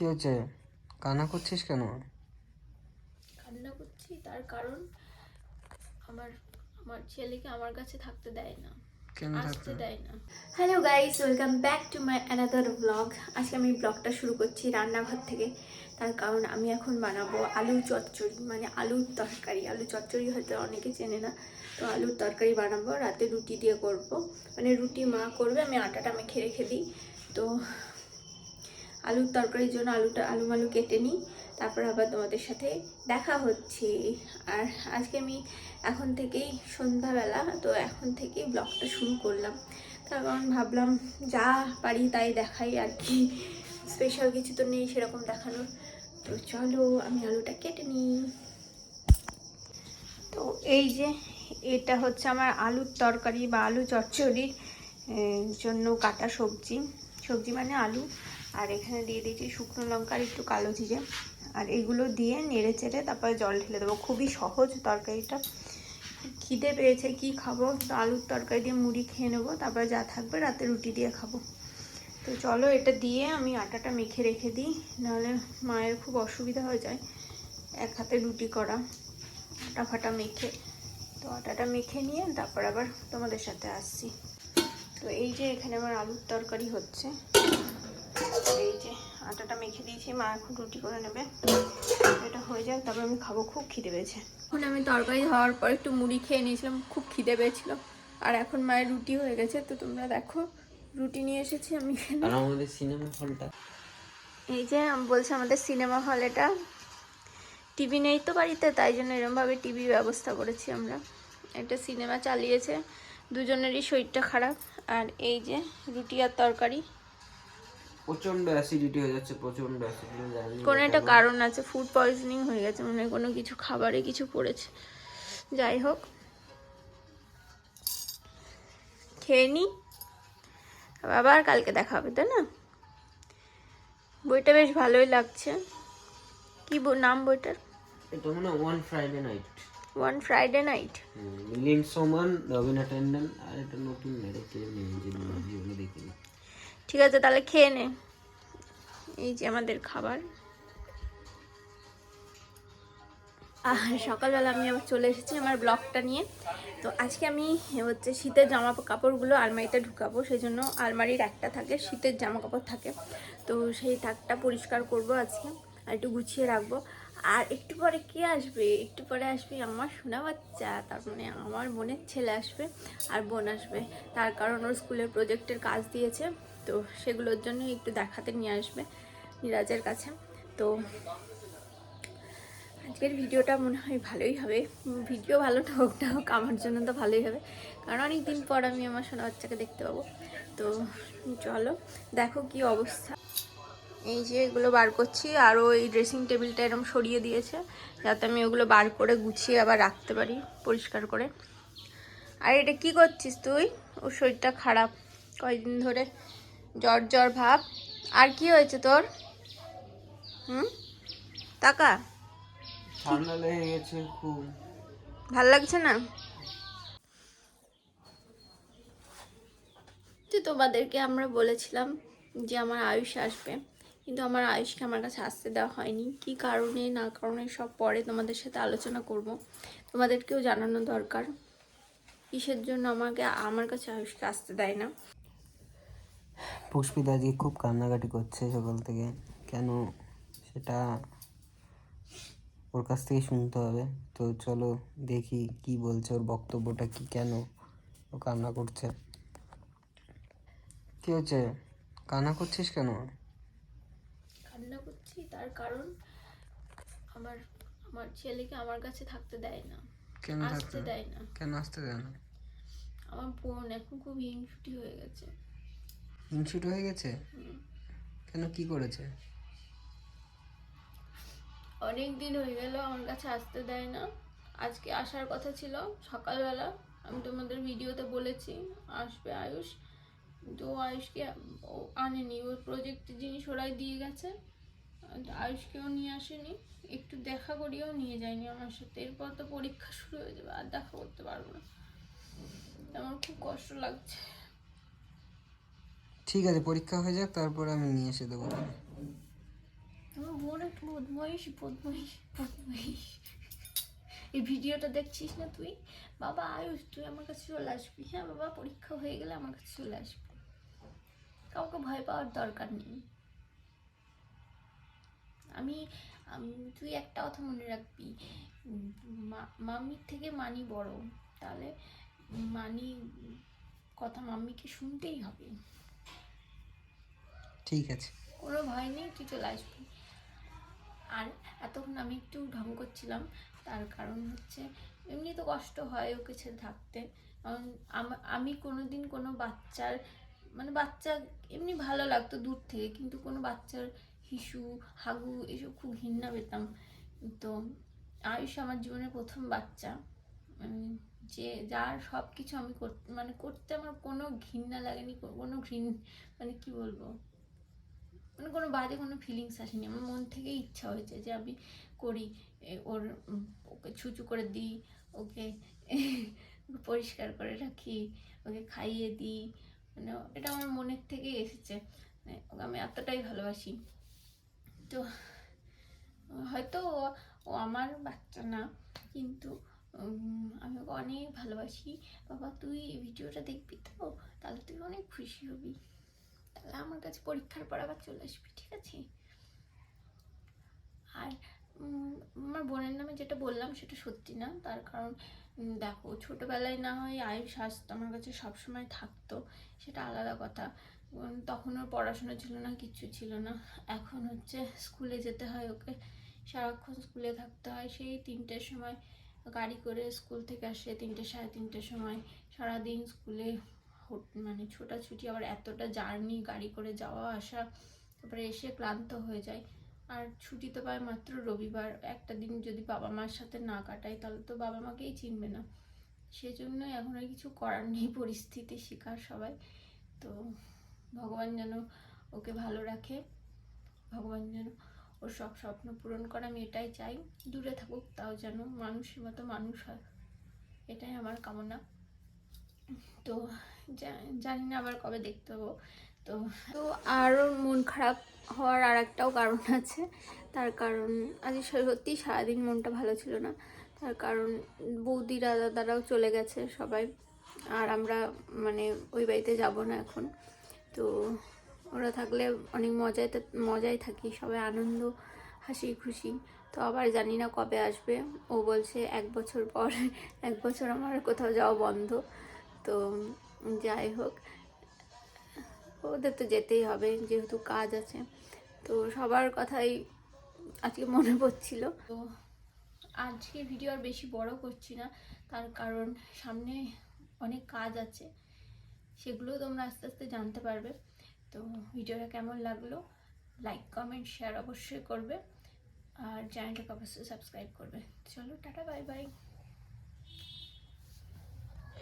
কি হচ্ছে কান্না করছিস কেন? কান্না করছি তার কারণ আমার আমার ছেলেকে আমার কাছে থাকতে দেয় না। আসতে দেয় না। Hello guys welcome back to my another blog আজকে আমি ব্লগটা শুরু করছি রান্নাঘর থেকে। তার কারণ আমি এখন বানাবো আলু চচ্চড়ি মানে আলুর তরকারি। আলু চচ্চড়ি হয়তো অনেকে চেনে না। তো আলুর তরকারি বানাবো রাতে রুটি দিয়ে করব। মানে রুটি মা করবে আমি আটাটা মেখে রেখে দিই। তো আলুর তরকারির জন্য আলুটা, আলু মালু কেটে নিই। তারপর আবার তোমাদের সাথে দেখা হচ্ছে। আর আজকে আমি এখন থেকেই সন্ধ্যাবেলা, তো এখন থেকেই ব্লগটা শুরু করলাম। কারণ ভাবলাম যা পারি তাই দেখাই, আর কি স্পেশাল কিছু তো নেই সেরকম দেখানোর। তো চলো আমি আলুটা কেটে নিই। তো এই যে এটা হচ্ছে আমার আলুর তরকারি বা আলু চচ্চড়ির জন্য কাটা সবজি। সবজি মানে আলু। আর এখানে দিয়ে দিয়েছি শুকনো লঙ্কা আর একটু কালো জিরে। আর এগুলো দিয়ে নেড়ে চেড়ে তারপরে জল ঢেলে দেবো। খুবই সহজ তরকারিটা। খিদে পেয়েছে, কি খাব? আলুর তরকারি দিয়ে মুড়ি খেয়ে নেব, তারপরে যা থাকবে রাতে রুটি দিয়ে খাব। তো চলো এটা দিয়ে আমি আটাটা মেখে রেখে দিই, নাহলে মায়ের খুব অসুবিধা হয়ে যায় এক হাতে রুটি করা, আটা ফাটা মেখে। তো আটাটা মেখে নিয়ে তারপর আবার তোমাদের সাথে আসছি। তো এই যে এখানে আমার আলুর তরকারি হচ্ছে এই যে আটাটা মেখে দিয়েছি মা এখন রুটি করে নেবে। এটা হয়ে যাক তারপর আমি খাব খুব খিদে পেয়েছে। এখন আমি তরকারি হওয়ার পর একটু মুড়ি খেয়ে নিয়েছিলাম খুব খিদে পেয়েছিল। আর এখন মায়ের রুটি হয়ে গেছে তো তোমরা দেখো রুটি নিয়ে এসেছি আমি আর আমাদের সিনেমা হলটা? এই যে আমি বলছি আমাদের সিনেমা হল এটা। টিভি নেই তো বাড়িতে তাই জন্য এরমভাবে টিভির ব্যবস্থা করেছি আমরা। একটা সিনেমা চালিয়েছে দুজনেরই শরীরটা খারাপ। আর এই যে রুটি আর তরকারি। প্রচণ্ড অ্যাসিডিটি হয়ে যাচ্ছে প্রচণ্ড অ্যাসিডিটি কোনো একটা। কারণ আছে ফুড পয়জনিং হয়ে গেছে মানে কোনো কিছু খাবারে কিছু পড়েছে। যাই হোক। খেয়ে নি। আবার কালকে দেখা হবে তাই না? বইটা বেশ ভালোই লাগছে। কি নাম বইটার? এটা মনে one Friday night one Friday night Lin সোমান রবিনা টেন্ডন আর এটা নতুন মেরে কে নেই যে ঠিক আছে তাহলে খেয়ে নে। এই যে আমাদের খাবার। আর সকালবেলা আমি আবার চলে এসেছি আমার ব্লগটা নিয়ে। তো আজকে আমি হচ্ছে শীতের জামা কাপড়গুলো আলমারিতে ঢুকাবো সেই জন্য আলমারির একটা থাকে, শীতের জামা কাপড় থাকে। তো সেই থাকটা পরিষ্কার করব আজকে, আর একটু গুছিয়ে রাখব। আর একটু পরে কে আসবে? একটু পরে আসবে আমার সোনা বাচ্চা, তার মানে আমার বোনের ছেলে আসবে আর বোন আসবে। তার কারণ ওর স্কুলের প্রজেক্টের কাজ দিয়েছে, তো সেগুলোর জন্য একটু দেখাতে নিয়ে আসবে। মিরাজের কাছে। তো আজকের ভিডিওটা মনে হয় ভালোই হবে। ভিডিও ভালো না হোক না হোক, আমার জন্য তো ভালোই হবে। কারণ অনেক দিন পর আমি আমার সোনা বাচ্চাকে দেখতে পাবো। তো চলো, দেখো কি অবস্থা। এই যে এগুলো বার করছি, আরও এই ড্রেসিং টেবিলটা এরকম সরিয়ে দিয়েছে, যাতে আমি ওগুলো বার করে গুছিয়ে আবার রাখতে পারি পরিষ্কার করে। আর এটা কি করছিস তুই? ওর শরীরটা খারাপ। কয়েকদিন ধরে জ্বর জ্বর ভাব। আর কি হয়েছে তোর? হুম? টাকা ঠান্ডা লেগে গেছে খুব। ভালো লাগছে না? তো তোমাদেরকে আমরা বলেছিলাম যে আমার আয়ুষ আসবে কিন্তু আমার আয়ুষকে আমার কাছে আসতে দেওয়া হয়নি। কি কারণে না কারণে সব পরে তোমাদের সাথে আলোচনা করব। তোমাদেরকেও জানানো দরকার। কিসের জন্য আমাকে আমার কাছে আয়ুষকে আসতে দেয় না? পুষ্পিতা আজকে খুব কান্নাকাটি করছে সকাল থেকে। কেন সেটা ওর কাছ থেকে শুনতে হবে। তো চলো দেখি কি বলছে ওর বক্তব্যটা কি কেন ও কান্না করছে। কি হচ্ছে? কান্না করছিস কেন? কান্না করছি তার কারণ আমার আমার ছেলেকে আমার কাছে থাকতে দেয় না। কেন আসতে থাকতে দেয় না। কেন আসতে দেয় না? আমার বোন এখন খুব হিংসুটি হয়ে গেছে। হিংসুট হয়ে গেছে? কেন কি করেছে? অনেক দিন হয়ে গেল, আমার কাছে আসতে দেয় না। আজকে আসার কথা ছিল সকালবেলা। আমি তোমাদের ভিডিওতে বলেছি, আসবে আয়ুষ। তো ও আয়ুষকে ও আনেনি, ওর প্রজেক্টের জিনিস ওরাই দিয়ে গেছে। আয়ুষকেও নিয়ে আসেনি। একটু দেখা করিয়েও নিয়ে যায়নি আমার সাথে। এরপর তো পরীক্ষা শুরু হয়ে যাবে, আর দেখা করতে পারব না। আমার খুব কষ্ট লাগছে। ঠিক আছে, পরীক্ষা হয়ে যাক, তারপরে আমি নিয়ে এসে দেবো। বদমাইশ বদমাইশ বদমাইশ এই ভিডিওটা দেখছিস না তুই? বাবা, আয়ুষ, তুই আমার কাছে চলে আসবি। হ্যাঁ বাবা, পরীক্ষা হয়ে গেলে আমার কাছে চলে আসবি। কাউকে ভয় পাওয়ার দরকার নেই। আমি তুই একটা কথা মনে রাখবি। মাম্মির থেকে মানি বড়। তাহলে মানি কথা মাম্মিকে শুনতেই হবে। ঠিক আছে। কোনো ভয় নেই তুই চলে আসবি। আর এতক্ষণ আমি একটু ঢং করছিলাম তার কারণ হচ্ছে এমনি তো কষ্ট হয় ওকে ছেড়ে থাকতে। আমি কোনো দিন কোনো বাচ্চার মানে বাচ্চা এমনি ভালো লাগতো দূর থেকে কিন্তু কোনো বাচ্চার হিসু হাগু এসব খুব ঘৃণা পেতাম। তো আয়ুষ আমার জীবনের প্রথম বাচ্চা। উম, যে যার সব কিছু আমি করতে মানে করতে আমার কোনো ঘৃণা লাগেনি কোনো ঘৃণ মানে কি বলব? মানে কোনো বাজে কোনো ফিলিংস আসেনি। আমার মন থেকে ইচ্ছা হয়েছে যে আমি করি ওর ওকে ছুচু করে দিই, ওকে পরিষ্কার করে রাখি, ওকে খাইয়ে দিই মানে এটা আমার মনের থেকেই এসেছে। মানে ওকে আমি এতটাই ভালোবাসি। তো হয়তো ও আমার বাচ্চা না, কিন্তু আমি ওকে অনেক ভালোবাসি। বাবা, তুই এই ভিডিওটা দেখবি তো? তাহলে তুই অনেক খুশি হবি। তাহলে আমার কাছে পরীক্ষার পর আবার চলে আসবি, ঠিক আছে? আর আমার বোনের নামে যেটা বললাম সেটা সত্যি না, তার কারণ দেখো, ছোটোবেলায় না হয় আয়ুষ আসতো, আমার কাছে সবসময় থাকতো, সেটা আলাদা কথা। তখন ওর পড়াশোনা ছিল না, কিচ্ছু ছিল না। এখন হচ্ছে স্কুলে যেতে হয় ওকে, সারাক্ষণ স্কুলে থাকতে হয়, সেই তিনটের সময় গাড়ি করে স্কুল থেকে আসে, তিনটে, সাড়ে তিনটের সময়। সারাদিন স্কুলে মানে ছোটাছুটি, আবার এতটা জার্নি গাড়ি করে যাওয়া, আসা, তারপরে এসে ক্লান্ত হয়ে যায়। আর ছুটি তো পায় মাত্র রবিবার, একটা দিন যদি বাবা মার সাথে না কাটাই, তাহলে তো বাবা মাকেই চিনবে না। সেজন্যই এখন আর কিছু করার নেই, পরিস্থিতি শিকার সবাই। তো ভগবান যেন ওকে ভালো রাখে, ভগবান যেন ওর সব স্বপ্ন পূরণ করে, আমি এটাই চাই। দূরে থাকুক, তাও যেন মানুষের মতো মানুষ হয়। এটাই আমার কামনা। তো জানি না আবার কবে দেখতে হব। তো তো আরও মন খারাপ হওয়ার আর একটাও কারণ আছে। তার কারণ, আজ সত্যি সারাদিন মনটা ভালো ছিল না। তার কারণ বৌদিরা দাদারাও চলে গেছে সবাই। আর আমরা মানে ওই বাড়িতে যাব না এখন। তো ওরা থাকলে অনেক মজায় মজায় থাকি, সবাই আনন্দ, হাসি, খুশি। তো আবার জানি না কবে আসবে। ও বলছে, এক বছর পর, এক বছর আমার কোথাও যাওয়া বন্ধ। তো যাই হোক, ওদের তো যেতেই হবে, যেহেতু কাজ আছে। তো সবার কথাই আজকে মনে পড়ছিল। তো আজকে ভিডিও আর বেশি বড় করছি না, তার কারণ সামনে অনেক কাজ আছে, সেগুলো তোমরা আস্তে আস্তে জানতে পারবে। তো ভিডিওটা কেমন লাগল লাইক কমেন্ট শেয়ার অবশ্যই করবে, আর চ্যানেলটাকে অবশ্যই সাবস্ক্রাইব করবে। চলো, টাটা বাই বাই